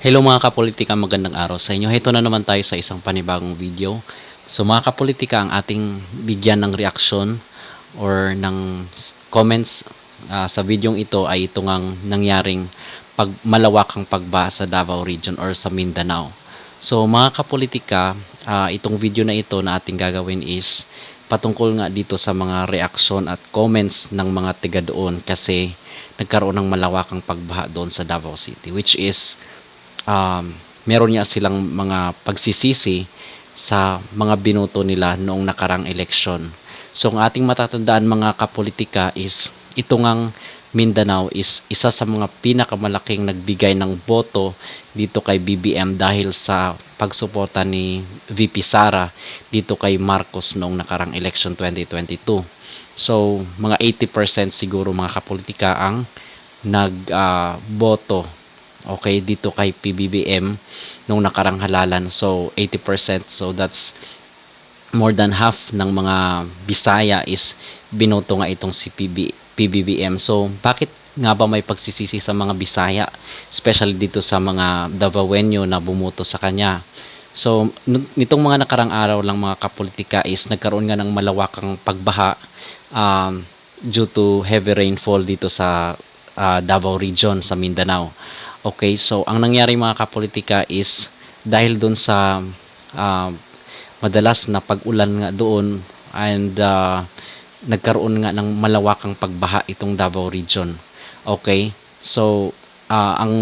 Hello mga kapolitika, magandang araw sa inyo. Ito na naman tayo sa isang panibagong video. So mga kapolitika, ang ating bigyan ng reaksyon or ng comments ah, sa videong ito ay ito ngang nangyaring pag malawakang pagbaha sa Davao region or sa Mindanao. So mga kapolitika, ah, itong video na ito na ating gagawin is patungkol nga dito sa mga reaksyon at comments ng mga tiga doon kasi nagkaroon ng malawakang pagbaha doon sa Davao City which is um, meron niya silang mga pagsisisi sa mga binoto nila noong nakarang eleksyon. So ang ating matatandaan mga kapolitika is ito ngang Mindanao is isa sa mga pinakamalaking nagbigay ng boto dito kay BBM dahil sa pagsuporta ni VP Sara dito kay Marcos noong nakarang election 2022. So mga 80% siguro mga kapolitika ang nag-boto okay dito kay PBBM nung nakarang halalan. So 80% so that's more than half ng mga Bisaya is binoto nga itong si PB, PBBM so bakit nga ba may pagsisisi sa mga Bisaya especially dito sa mga Davaoenyo na bumoto sa kanya? So nitong mga nakarang araw lang mga kapolitika is nagkaroon nga ng malawakang pagbaha um, due to heavy rainfall dito sa ah, Davao region sa Mindanao Okay, so ang nangyari mga kapolitika is dahil doon sa ah, madalas na pag-ulan nga doon and ah, nagkaroon nga ng malawakang pagbaha itong Davao region. Okay? So ah, ang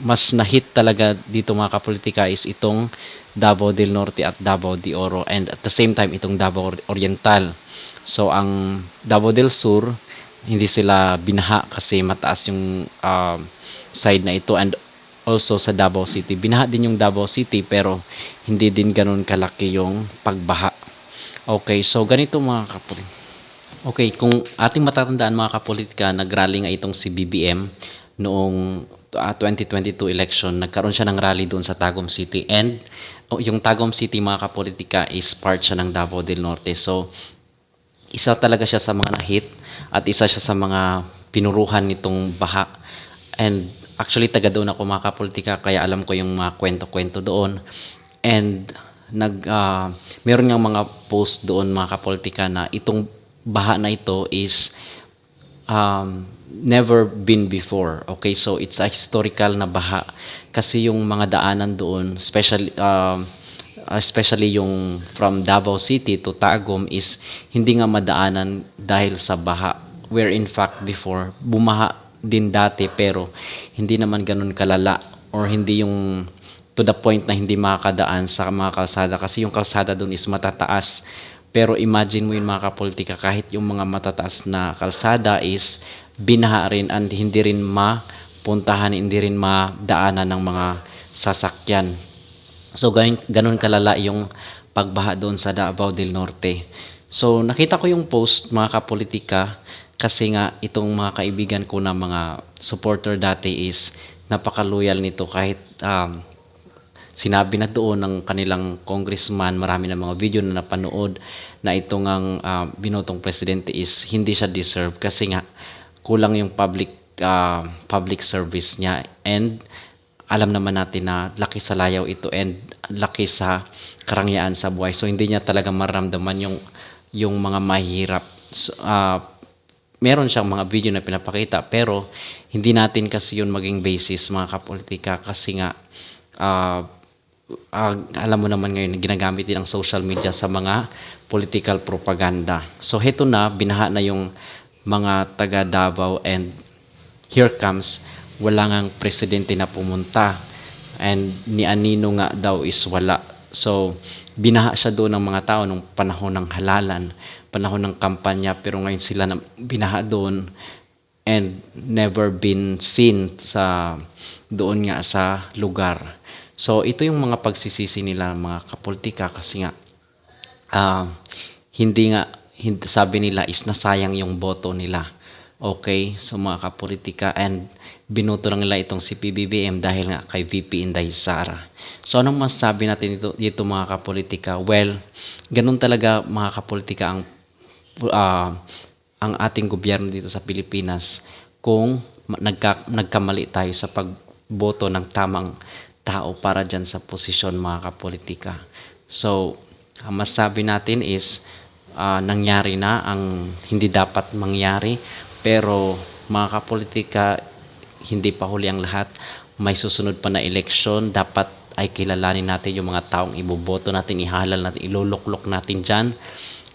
mas nahit talaga dito mga kapolitika is itong Davao del Norte at Davao de Oro and at the same time itong Davao Oriental. So ang Davao del Sur hindi sila binaha kasi mataas yung ah, side na ito and also sa Davao City. Binaha din yung Davao City pero hindi din ganun kalaki yung pagbaha. Okay, so ganito mga kapolitika. Okay, kung ating matatandaan mga kapolitika, nagrally nga itong si BBM noong ah, 2022 election, nagkaroon siya ng rally doon sa Tagum City and oh, yung Tagum City mga kapolitika is part siya ng Davao del Norte. So, isa talaga siya sa mga nahit at isa siya sa mga pinuruhan nitong baha. And actually taga doon ako mga kapolitika kaya alam ko yung mga kwento-kwento doon. And nag ah, meron nga mga post doon mga kapolitika na itong baha na ito is um, never been before. Okay, so it's a historical na baha kasi yung mga daanan doon, especially um, especially yung from Davao City to Tagum is hindi nga madaanan dahil sa baha. Where in fact before bumaha din dati pero hindi naman ganun kalala or hindi yung to the point na hindi makakadaan sa mga kalsada kasi yung kalsada doon is matataas pero imagine mo yung mga kapolitika kahit yung mga matataas na kalsada is binaha rin and hindi rin mapuntahan, hindi rin madaanan ng mga sasakyan. So ganun, ganun kalala yung pagbaha doon sa Davao del Norte. So nakita ko yung post mga kapolitika kasi nga itong mga kaibigan ko na mga supporter dati is napaka-loyal nito kahit um, sinabi na doon ng kanilang congressman, marami na mga video na napanood na itong ang ah, binotong presidente is hindi siya deserve kasi nga kulang yung public ah, public service niya and alam naman natin na laki sa layaw ito and laki sa karangyaan sa buhay. So hindi niya talaga maramdaman yung yung mga mahirap. So, ah, meron siyang mga video na pinapakita pero hindi natin kasi yun maging basis mga kapolitika kasi nga ah, ah, alam mo naman ngayon ginagamit din ang social media sa mga political propaganda. So heto na binaha na yung mga taga Davao and here comes wala ngang presidente na pumunta and ni Anino nga daw is wala. So binaha siya doon ng mga tao nung panahon ng halalan, panahon ng kampanya pero ngayon sila na binaha doon and never been seen sa doon nga sa lugar. So ito yung mga pagsisisi nila mga kapolitika kasi nga ah, hindi nga hindi, sabi nila is nasayang yung boto nila. Okay, so mga kapolitika and binoto lang nila itong si PBBM dahil nga kay VP Inday Sara. So anong masasabi natin dito, dito mga kapolitika? Well, ganun talaga mga kapolitika ang ah, ang ating gobyerno dito sa Pilipinas kung nagka, nagkamali tayo sa pag boto ng tamang tao para dyan sa posisyon mga kapolitika. So, ang masabi natin is ah, nangyari na ang hindi dapat mangyari pero mga kapolitika hindi pa huli ang lahat. May susunod pa na eleksyon. Dapat ay kilalanin natin yung mga taong iboboto natin ihalal natin iluluklok natin dyan.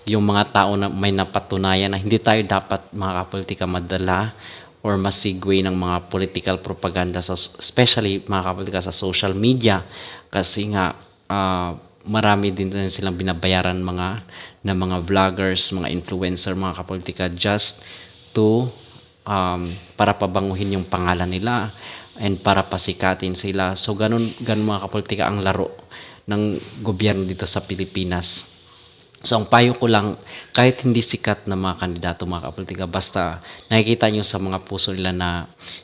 Yung mga tao na may napatunayan na hindi tayo dapat mga kapolitika madala or masigway ng mga political propaganda sa especially mga kapolitika sa social media. Kasi nga ah, marami din din silang binabayaran mga na mga vloggers, mga influencer, mga kapolitika. Just to um, para pabanguhin yung pangalan nila and para pasikatin sila. So ganun ganun mga kapolitika ang laro ng gobyerno dito sa Pilipinas. So ang payo ko lang, kahit hindi sikat na mga kandidato, mga kapolitika, basta nakikita nyo sa mga puso nila na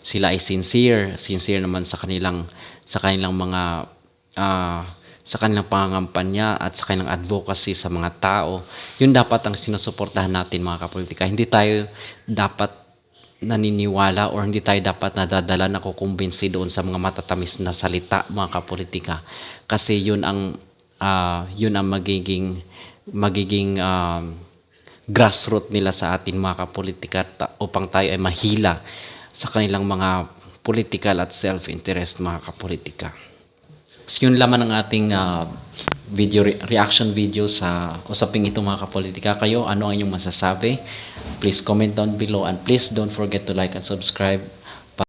sila ay sincere, sincere naman sa kanilang sa kanilang mga ah, sa kanilang pangangampanya at sa kanilang advocacy sa mga tao, yun dapat ang sinusuportahan natin mga kapolitika. Hindi tayo dapat naniniwala or hindi tayo dapat nadadala na kukumbinsi doon sa mga matatamis na salita mga kapolitika kasi yun ang ah, yun ang magiging magiging um, grassroot nila sa atin mga kapolitika upang tayo ay mahila sa kanilang mga political at self-interest mga kapolitika. So, yun laman ang ating ah, video re- reaction video sa usaping ito mga kapolitika. Kayo, ano ang inyong masasabi? Please comment down below and please don't forget to like and subscribe